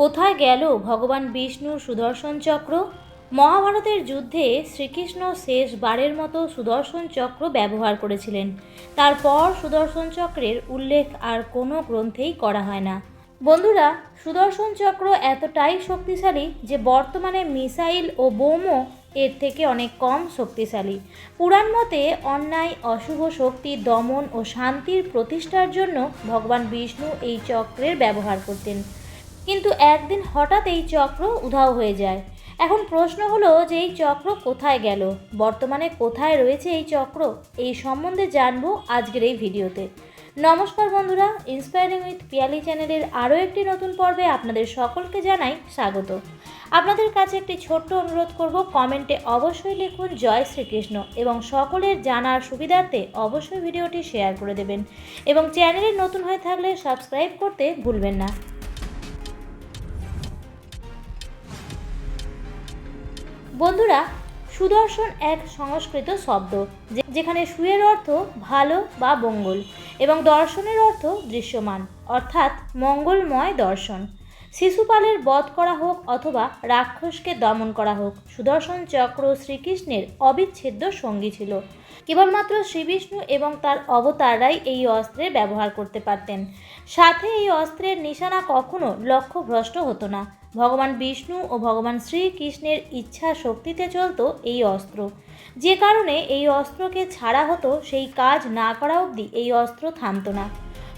কোথায় গেল ভগবান বিষ্ণুর সুদর্শন চক্র? মহাভারতের যুদ্ধে শ্রীকৃষ্ণ শেষবারের মতো সুদর্শন চক্র ব্যবহার করেছিলেন। তারপর সুদর্শন চক্রের উল্লেখ আর কোনো গ্রন্থেই করা হয় না। বন্ধুরা, সুদর্শন চক্র এতটাই শক্তিশালী যে বর্তমানে মিসাইল ও বোমও এর থেকে অনেক কম শক্তিশালী। পুরাণ মতে অন্যায়, অশুভ শক্তি, দমন ও শান্তির প্রতিষ্ঠার জন্য ভগবান বিষ্ণু এই চক্রের ব্যবহার করতেন। কিন্তু একদিন হঠাৎ এই চক্র উধাও হয়ে যায়। এখন প্রশ্ন হলো যে এই চক্র কোথায় গেল? বর্তমানে কোথায় রয়েছে এই চক্র? এই সম্বন্ধে জানব আজকের এই ভিডিওতে। নমস্কার বন্ধুরা ইন্সপায়ারিং উইথ পিয়ালি চ্যানেলের আরও একটি নতুন পর্বে আপনাদের সকলকে জানাই স্বাগত। আপনাদের কাছে একটি ছোট্ট অনুরোধ করব, কমেন্টে অবশ্যই লিখুন জয় শ্রীকৃষ্ণ এবং সকলের জানার সুবিধার্থে অবশ্যই ভিডিওটি শেয়ার করে দেবেন এবং চ্যানেলে নতুন হয়ে থাকলে সাবস্ক্রাইব করতে ভুলবেন না। বন্ধুরা, সুদর্শন এক সংস্কৃত শব্দ যেখানে সুয়ের অর্থ ভালো বা মঙ্গল এবং দর্শনের অর্থ দৃশ্যমান, অর্থাৎ মঙ্গলময় দর্শন। শিশুপালের বধ করা হোক অথবা রাক্ষসকে দমন করা হোক, সুদর্শন চক্র শ্রীকৃষ্ণের অবিচ্ছেদ্য সঙ্গী ছিল। কেবলমাত্র শ্রীবিষ্ণু এবং তার অবতাররাই এই অস্ত্রের ব্যবহার করতে পারতেন। সাথে এই অস্ত্রের নিশানা কখনো লক্ষ্যভ্রষ্ট হতো না। ভগবান বিষ্ণু ও ভগবান শ্রীকৃষ্ণের ইচ্ছা শক্তিতে চলতো এই অস্ত্র। যে কারণে এই অস্ত্রকে ছাড়া হতো, সেই কাজ না করা অবধি এই অস্ত্র থামতো না।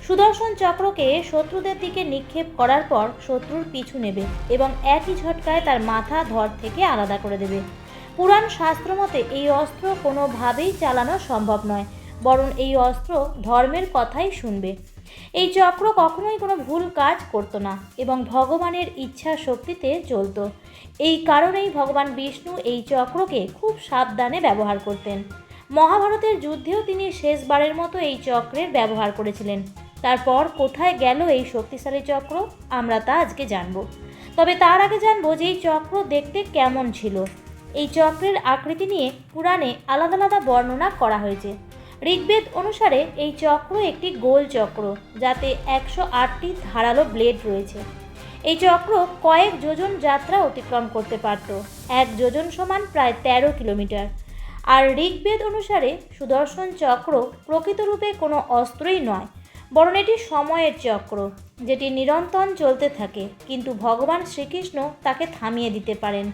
সুদর্শন চক্রকে শত্রুদের দিকে নিক্ষেপ করার পর শত্রুর পিছু নেবে এবং একই ঝটকায় তার মাথা ধর থেকে আলাদা করে দেবে। পুরাণ শাস্ত্র মতে এই অস্ত্র কোনোভাবেই চালানো সম্ভব নয়, বরং এই অস্ত্র ধর্মের কথাই শুনবে। এই চক্র কখনোই কোনো ভুল কাজ করতো না এবং ভগবানের ইচ্ছা শক্তিতে চলতো এই কারণেই ভগবান বিষ্ণু এই চক্রকে খুব সাবধানে ব্যবহার করতেন। মহাভারতের যুদ্ধেও তিনি শেষবারের মতো এই চক্রের ব্যবহার করেছিলেন। তারপর কোথায় গেল এই শক্তিশালী চক্র, আমরা তা আজকে জানব। তবে তার আগে জানব যে এই চক্র দেখতে কেমন ছিল। এই চক্রের আকৃতি নিয়ে পুরাণে আলাদা আলাদা বর্ণনা করা হয়েছে। ঋগ্বেদ অনুসারে এই চক্র একটি গোল চক্র, যাতে একশো আটটি ধারালো ব্লেড রয়েছে। এই চক্র কয়েক যোজন যাত্রা অতিক্রম করতে পারত, এক যোজন সমান প্রায় তেরো কিলোমিটার। আর ঋগ্বেদ অনুসারে সুদর্শন চক্র প্রকৃতরূপে কোনো অস্ত্রই নয় বরং এটি সময়ের চক্র, যেটি নিরন্তর চলতে থাকে, কিন্তু ভগবান শ্রীকৃষ্ণ তাকে থামিয়ে দিতে পারেন।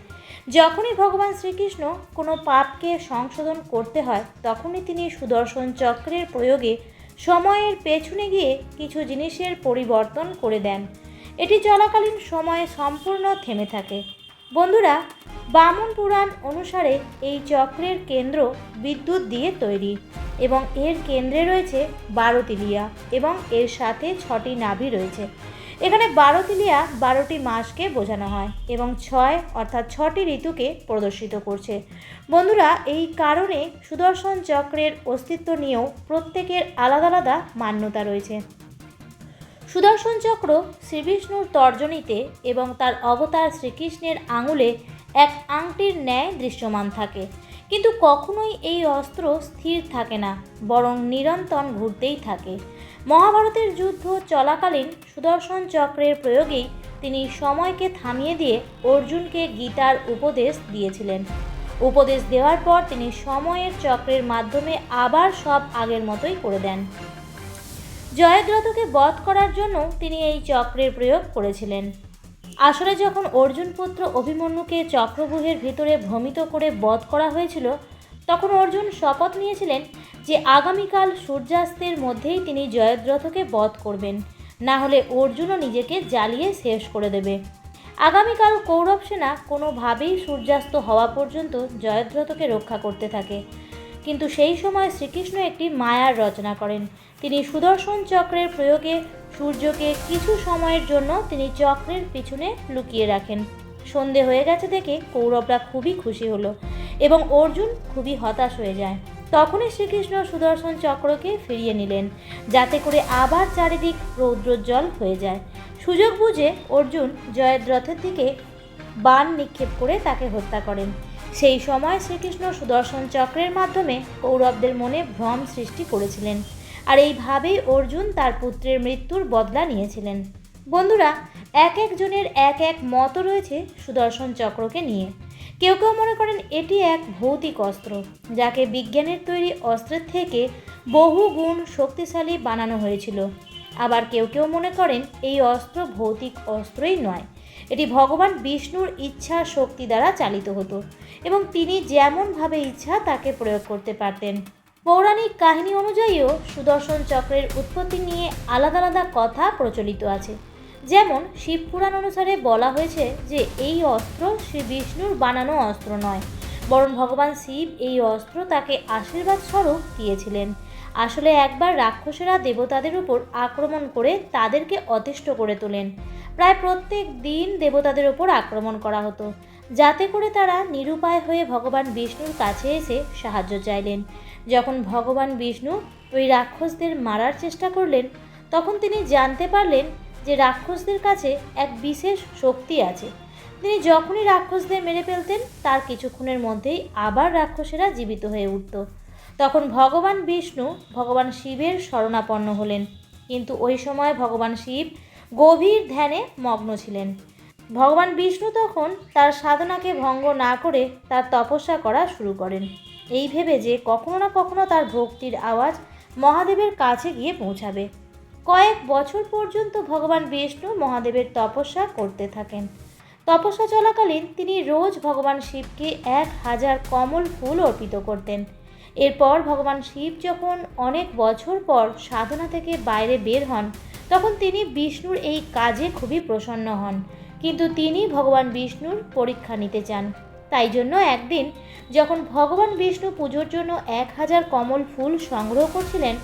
যখনই ভগবান শ্রীকৃষ্ণ কোনো পাপকে সংশোধন করতে হয়, তখনই তিনি সুদর্শন চক্রের প্রয়োগে সময়ের পেছনে গিয়ে কিছু জিনিসের পরিবর্তন করে দেন। এটি চলাকালীন সময়ে সম্পূর্ণ থেমে থাকে। বন্ধুরা বামন পুরাণ অনুসারে এই চক্রের কেন্দ্র বিদ্যুৎ দিয়ে তৈরি এবং এর কেন্দ্রে রয়েছে বারো তিলিয়া এবং এর সাথে ছটি নাভি রয়েছে। এখানে বারোতিলিয়া বারোটি মাসকে বোঝানো হয় এবং ছয় অর্থাৎ ছটি ঋতুকে প্রদর্শিত করছে। বন্ধুরা, এই কারণে সুদর্শন চক্রের অস্তিত্ব নিয়েও প্রত্যেকের আলাদা আলাদা মান্যতা রয়েছে। সুদর্শন চক্র শ্রীবিষ্ণুর তর্জনীতে এবং তার অবতার শ্রীকৃষ্ণের আঙুলে এক আংটির ন্যায় দৃশ্যমান থাকে। কিন্তু কখনোই এই অস্ত্র স্থির থাকে না, বরং নিরন্তর ঘুরতেই থাকে। মহাভারতের যুদ্ধ চলাকালীন সুদর্শন চক্রের প্রয়োগেই তিনি সময়কে থামিয়ে দিয়ে অর্জুনকে গীতার উপদেশ দিয়েছিলেন। উপদেশ দেওয়ার পর তিনি সময়ের চক্রের মাধ্যমে আবার সব আগের মতোই করে দেন। জয়দ্রথকে বধ করার জন্য তিনি এই চক্রের প্রয়োগ করেছিলেন। আসলে যখন অর্জুন পুত্র অভিমন্যুকে চক্রব্যূহের ভিতরে ভ্রমিত করে বধ করা হয়েছিল, তখন অর্জুন শপথ নিয়েছিলেন যে আগামীকাল সূর্যাস্তের মধ্যেই তিনি জয়দ্রথকে বধ করবেন। না হলে অর্জুনও নিজেকে জ্বালিয়ে শেষ করে দেবে। আগামীকাল কৌরব সেনা কোনোভাবেই সূর্যাস্ত হওয়া পর্যন্ত জয়দ্রথকে রক্ষা করতে থাকে। কিন্তু সেই সময় শ্রীকৃষ্ণ একটি মায়ার রচনা করেন। তিনি সুদর্শন চক্রের প্রয়োগে সূর্যকে কিছু সময়ের জন্য তিনি চক্রের পিছনে লুকিয়ে রাখেন। সন্ধে হয়ে গেছে দেখে কৌরবরা খুবই খুশি হলো এবং অর্জুন খুবই হতাশ হয়ে যায়। তখনই শ্রীকৃষ্ণ সুদর্শন চক্রকে ফিরিয়ে নিলেন, যাতে করে আবার চারিদিক রৌদ্রোজ্জ্বল হয়ে যায়। সুযোগ বুঝে অর্জুন জয়দ্রথের দিকে বাণ নিক্ষেপ করে তাকে হত্যা করেন। সেই সময় শ্রীকৃষ্ণ সুদর্শন চক্রের মাধ্যমে কৌরবদের মনে ভ্রম সৃষ্টি করেছিলেন। আর এইভাবেই অর্জুন তার পুত্রের মৃত্যুর বদলা নিয়েছিলেন। বন্ধুরা, এক একজনের এক এক মত রয়েছে সুদর্শন চক্রকে নিয়ে। কেউ কেউ মনে করেন এটি এক ভৌতিক অস্ত্র, যাকে বিজ্ঞানের তৈরি অস্ত্রের থেকে বহু গুণ শক্তিশালী বানানো হয়েছিল। আবার কেউ কেউ মনে করেন এই অস্ত্র ভৌতিক অস্ত্রই নয়। এটি ভগবান বিষ্ণুর ইচ্ছা শক্তি দ্বারা চালিত হতো এবং তিনি যেমনভাবে ইচ্ছা তাকে প্রয়োগ করতে পারতেন। পৌরাণিক কাহিনী অনুযায়ীও সুদর্শন চক্রের উৎপত্তি নিয়ে আলাদা আলাদা কথা প্রচলিত আছে। যেমন শিবপুরাণ অনুসারে বলা হয়েছে যে এই অস্ত্র শ্রী বিষ্ণুর বানানো অস্ত্র নয়, বরং ভগবান শিব এই অস্ত্র তাকে আশীর্বাদ স্বরূপ দিয়েছিলেন। আসলে একবার রাক্ষসেরা দেবতাদের উপর আক্রমণ করে তাদেরকে অতিষ্ঠ করে তোলেন। প্রায় প্রত্যেক দিন দেবতাদের উপর আক্রমণ করা হতো। যাতে করে তারা নিরুপায় হয়ে ভগবান বিষ্ণুর কাছে এসে সাহায্য চাইলেন। যখন ভগবান বিষ্ণু ওই রাক্ষসদের মারার চেষ্টা করলেন, তখন তিনি জানতে পারলেন যে রাক্ষসদের কাছে এক বিশেষ শক্তি আছে। তিনি যখনই রাক্ষসদের মেরে ফেলতেন, তার কিছুক্ষণের মধ্যেই আবার রাক্ষসেরা জীবিত হয়ে উঠত। তখন ভগবান বিষ্ণু ভগবান শিবের শরণাপন্ন হলেন। কিন্তু ওই সময় ভগবান শিব গভীর ধ্যানে মগ্ন ছিলেন। ভগবান বিষ্ণু তখন তার সাধনাকে ভঙ্গ না করে তার তপস্যা করা শুরু করেন। এই ভেবে যে কখনো না কখনো তার ভক্তির আওয়াজ মহাদেবের কাছে গিয়ে পৌঁছাবে। কয়েক বছর পর্যন্ত ভগবান বিষ্ণু মহাদেবের তপস্যা করতে থাকেন। তপস্যা চলাকালীন তিনি রোজ ভগবান শিবকে এক হাজার কমল ফুল অর্পিত করতেন। এরপর ভগবান শিব যখন অনেক বছর পর সাধনা থেকে বাইরে বের হন, তখন তিনি বিষ্ণুর এই কাজে খুবই প্রসন্ন হন। কিন্তু তিনি ভগবান বিষ্ণুর পরীক্ষা নিতে চান। তাই জন্য একদিন যখন ভগবান বিষ্ণু পুজোর জন্য এক হাজার কমল ফুল সংগ্রহ করছিলেন,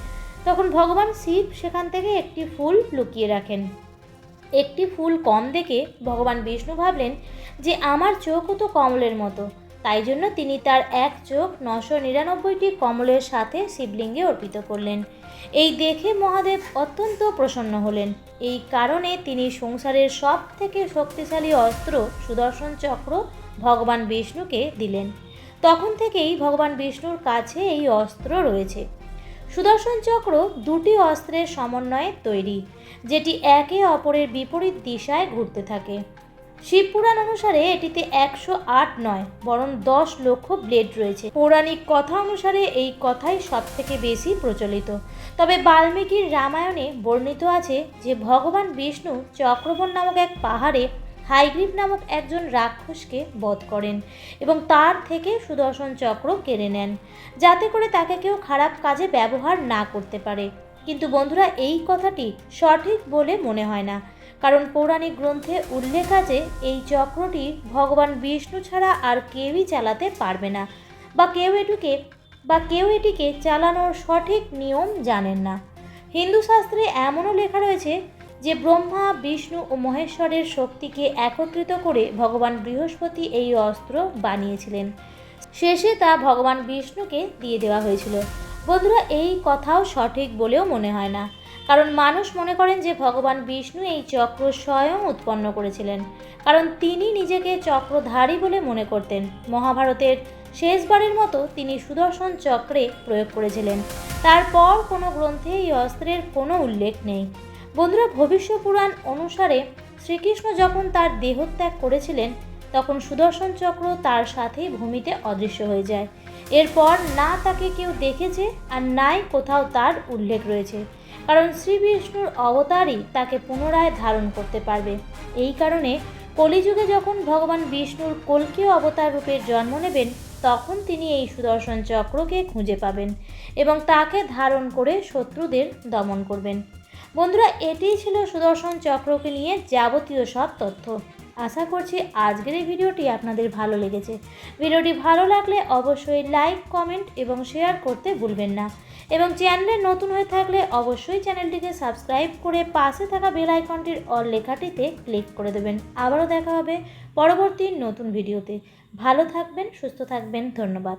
তখন ভগবান শিব সেখান থেকে একটি ফুল লুকিয়ে রাখেন। একটি ফুল কম দেখে ভগবান বিষ্ণু ভাবলেন যে, আমার চোখও তো কমলের মতো। তাই জন্য তিনি তার এক চোখ নশো নিরানব্বইটি কমলের সাথে শিবলিঙ্গে অর্পিত করলেন। এই দেখে মহাদেব অত্যন্ত প্রসন্ন হলেন। এই কারণে তিনি সংসারের সব থেকে শক্তিশালী অস্ত্র সুদর্শন চক্র ভগবান বিষ্ণুকে দিলেন। তখন থেকেই ভগবান বিষ্ণুর কাছে এই অস্ত্র রয়েছে। সুদর্শন চক্র দুটি অস্ত্রের সমন্বয়ে তৈরি, যেটি একে অপরের বিপরীত দিশায় ঘুরতে থাকে। শিবপুরাণ অনুসারে এটিতে একশো আট নয়, বরং দশ লক্ষ ব্লেড রয়েছে। পৌরাণিক কথা অনুসারে এই কথাই সব থেকে বেশি প্রচলিত। তবে বাল্মীকির রামায়ণে বর্ণিত আছে যে, ভগবান বিষ্ণু চক্রবন নামক এক পাহাড়ে হাইগ্রীব নামক একজন রাক্ষসকে বধ করেন এবং তার থেকে সুদর্শন চক্র কেড়ে নেন, যাতে করে তাকে কেউ খারাপ কাজে ব্যবহার না করতে পারে। কিন্তু বন্ধুরা, এই কথাটি সঠিক বলে মনে হয় না। কারণ পৌরাণিক গ্রন্থে উল্লেখ আছে, এই চক্রটি ভগবান বিষ্ণু ছাড়া আর কেউই চালাতে পারবে না বা কেউ এটিকে, বা কেউ এটিকে চালানোর সঠিক নিয়ম জানেন না। হিন্দু শাস্ত্রে এমনও লেখা রয়েছে যে ব্রহ্মা, বিষ্ণু ও মহেশ্বরের শক্তিকে একত্রিত করে ভগবান বৃহস্পতি এই অস্ত্র বানিয়েছিলেন। শেষে তা ভগবান বিষ্ণুকে দিয়ে দেওয়া হয়েছিল। বন্ধুরা, এই কথাও সঠিক বলেও মনে হয় না। কারণ মানুষ মনে করেন যে, ভগবান বিষ্ণু এই চক্র স্বয়ং উৎপন্ন করেছিলেন। কারণ তিনি নিজেকে চক্রধারী বলে মনে করতেন। মহাভারতের শেষবারের মতো তিনি সুদর্শন চক্রে প্রয়োগ করেছিলেন। তারপর কোনো গ্রন্থে এই অস্ত্রের কোনো উল্লেখ নেই। বন্ধুরা ভবিষ্য পুরাণ অনুসারে শ্রীকৃষ্ণ যখন তার দেহত্যাগ করেছিলেন তখন সুদর্শন চক্র তার সাথেই ভূমিতে অদৃশ্য হয়ে যায়। এরপর না তাকে কেউ দেখেছে আর নাই কোথাও তার উল্লেখ রয়েছে। কারণ শ্রী বিষ্ণুর অবতারই তাকে পুনরায় ধারণ করতে পারবে। এই কারণে কলিযুগে যখন ভগবান বিষ্ণুর কল্কীয় অবতার রূপের জন্ম নেবেন, তখন তিনি এই সুদর্শন চক্রকে খুঁজে পাবেন এবং তাকে ধারণ করে শত্রুদের দমন করবেন। বন্ধুরা, এটিই ছিল সুদর্শন চক্রকে নিয়ে যাবতীয় সব তথ্য। আশা করছি আজকের এই ভিডিওটি আপনাদের ভালো লেগেছে। ভিডিওটি ভালো লাগলে অবশ্যই লাইক, কমেন্ট এবং শেয়ার করতে ভুলবেন না। এবং চ্যানেলে নতুন হয়ে থাকলে অবশ্যই চ্যানেলটিকে সাবস্ক্রাইব করে পাশে থাকা বেল আইকনটির অল লেখাটিতে ক্লিক করে দেবেন। আবারও দেখা হবে পরবর্তী নতুন ভিডিওতে। ভালো থাকবেন, সুস্থ থাকবেন। ধন্যবাদ।